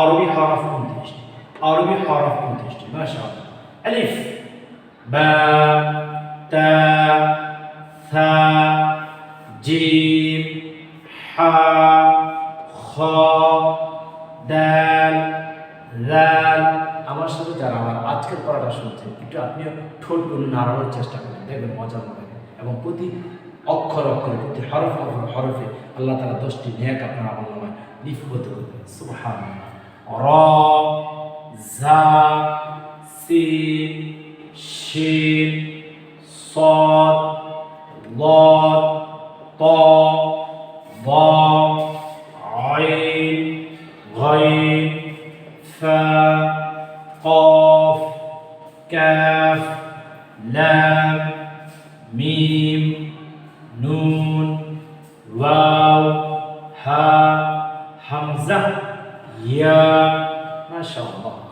আরবি হরফ উনত্রিশটি, আরবি হরফ উনত্রিশটি মাশা আলিফ বা তা থা জিম, হা, খ, দাল, লাল। আমার সাথে যারা আমার আজকের পড়াটা শুনছেন একটু আপনিও ঠোঁটগুলো নাড়ানোর চেষ্টা করেন দেখবেন মজা হবে। এবং প্রতি অক্ষর অক্ষরে, প্রতি হরফ অক্ষর হরফে আল্লাহ তালা দশটি ন্যাক আপনার আমল নামায় লিপিবদ্ধ করবেন। সুবহান را زا سين شين صاد ضاد طا ضا عين غين فا قاف كاف لام ميم نون واو ها همزه 呀，那小吧